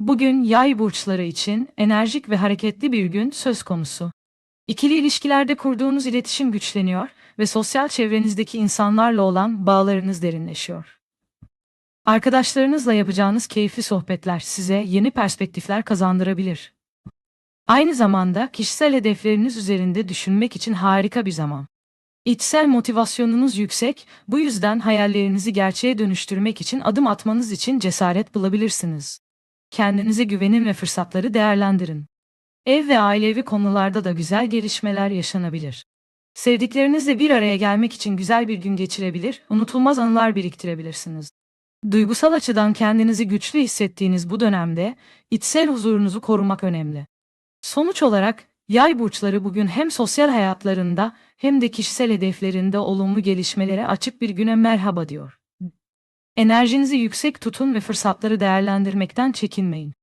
Bugün yay burçları için enerjik ve hareketli bir gün söz konusu. İkili ilişkilerde kurduğunuz iletişim güçleniyor ve sosyal çevrenizdeki insanlarla olan bağlarınız derinleşiyor. Arkadaşlarınızla yapacağınız keyifli sohbetler size yeni perspektifler kazandırabilir. Aynı zamanda kişisel hedefleriniz üzerinde düşünmek için harika bir zaman. İçsel motivasyonunuz yüksek, bu yüzden hayallerinizi gerçeğe dönüştürmek için adım atmanız için cesaret bulabilirsiniz. Kendinize güvenin ve fırsatları değerlendirin. Ev ve ailevi konularda da güzel gelişmeler yaşanabilir. Sevdiklerinizle bir araya gelmek için güzel bir gün geçirebilir, unutulmaz anılar biriktirebilirsiniz. Duygusal açıdan kendinizi güçlü hissettiğiniz bu dönemde içsel huzurunuzu korumak önemli. Sonuç olarak yay burçları bugün hem sosyal hayatlarında hem de kişisel hedeflerinde olumlu gelişmelere açık bir güne merhaba diyor. Enerjinizi yüksek tutun ve fırsatları değerlendirmekten çekinmeyin.